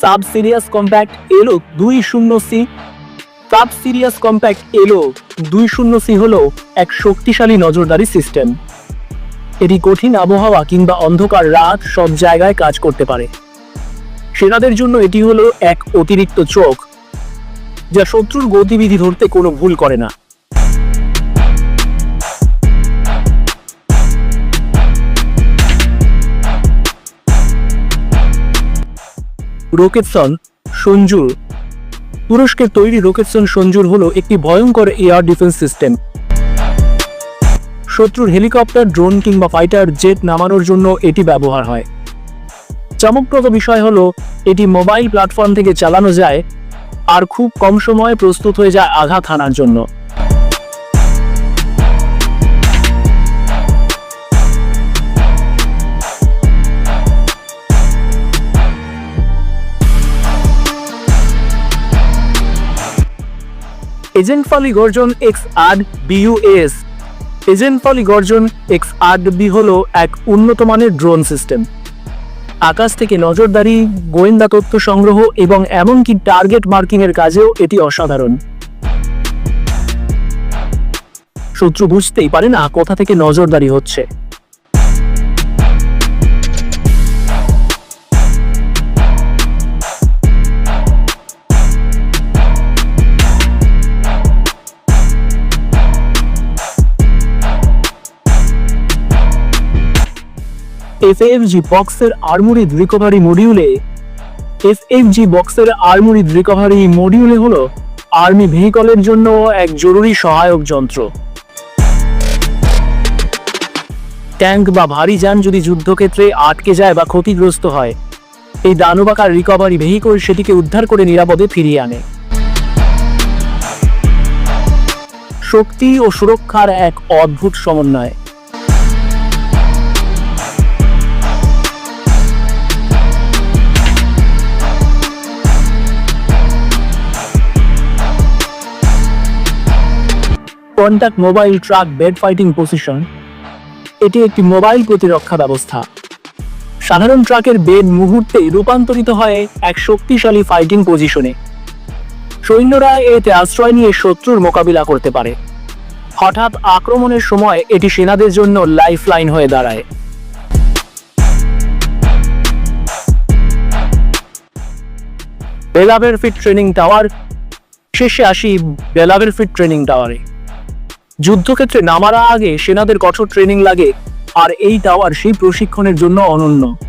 Sub serious compact এলো দুই শূন্য সি সাব সিরিয়াস কম্প্যাক্ট এলো দুই শূন্য সি হল এক শক্তিশালী নজরদারি সিস্টেম এটি কঠিন আবহাওয়া কিংবা অন্ধকার রাত সব জায়গায় কাজ করতে পারে। সেনাদের জন্য এটি হলো এক অতিরিক্ত চোখ, যা শত্রুর গতিবিধি ধরতে কোনো ভুল করে না। রোকেটসন সঞ্জুর। তুরস্কের তৈরি রোকেটসন সঞ্জুর হলো একটি ভয়ঙ্কর এয়ার ডিফেন্স সিস্টেম। শত্রুর হেলিকপ্টার, ড্রোন কিংবা ফাইটার জেট নামানোর জন্য এটি ব্যবহার হয়। চমকপ্রদ বিষয় হলো, এটি মোবাইল প্ল্যাটফর্ম থেকে চালানো যায় আর খুব কম সময়ে প্রস্তুত হয়ে যায় আঘাত হানার জন্য। এজেন্ট ফলি গর্জন এক্স আট বিইউএস এজেন্ট ফলি গর্জন এক্স আট বি হলো এক উন্নত মানের ড্রোন সিস্টেম। আকাশ থেকে নজরদারি, গোয়েন্দা তথ্য সংগ্রহ এবং এমনকি টার্গেট মার্কিংয়ের কাজেও এটি অসাধারণ। শত্রু বুঝতেই পারে না কোথা থেকে নজরদারি হচ্ছে। এফএফজি বক্সের আর্মোরিড রিকভারি মডিউলে এফএফজি বক্সের আর্মোরিড রিকভারি মডিউলে হলো আর্মি ভেহিকলের জন্য এক জরুরি সহায়ক যন্ত্র। ট্যাঙ্ক বা ভারী যান যদি যুদ্ধক্ষেত্রে আটকে যায় বা ক্ষতিগ্রস্ত হয়, এই দানবাকার রিকভারি ভেহিকল সেটিকে উদ্ধার করে নিরাপদে ফিরিয়ে আনে। শক্তি ও সুরক্ষার এক অদ্ভুত সমন্বয়। Contact mobile truck bed fighting position এটি একটি মোবাইল প্রতিরক্ষা ব্যবস্থা। সাধারণ ট্রাকের বেড মুহূর্তে রূপান্তরিত হয় এক শক্তিশালী ফাইটিং পজিশনে সৈন্যরা এতে আশ্রয় নিয়ে শত্রুর মোকাবিলা করতে পারে। হঠাৎ আক্রমণের সময় এটি সেনাদের জন্য লাইফ লাইন হয়ে দাঁড়ায়। বেলাবের ফিট ট্রেনিং টাওয়ার, শেষে আসি বেলাবের ফিট ট্রেনিং টাওয়ারে। যুদ্ধক্ষেত্রে নামার আগে সেনাদের কঠোর ট্রেনিং লাগে আর এই টাওয়ার সেই প্রশিক্ষণের জন্য অনন্য।